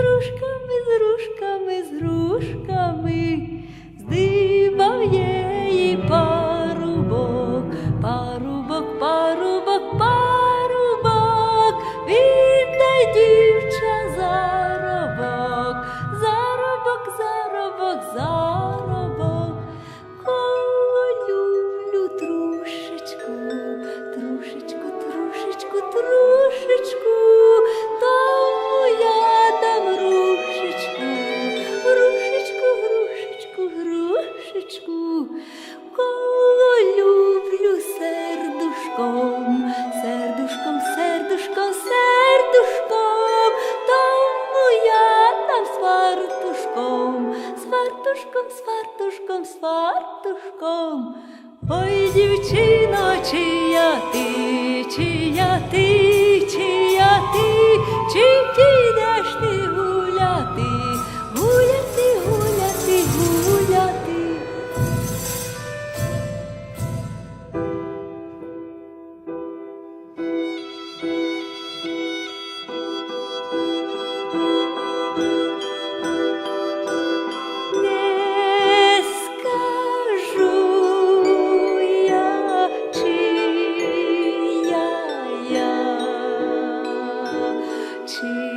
з рушками, з рушками, з рушками. фартушком, з фартушком, з фартушком, ой, дівчино, чия ти. 起。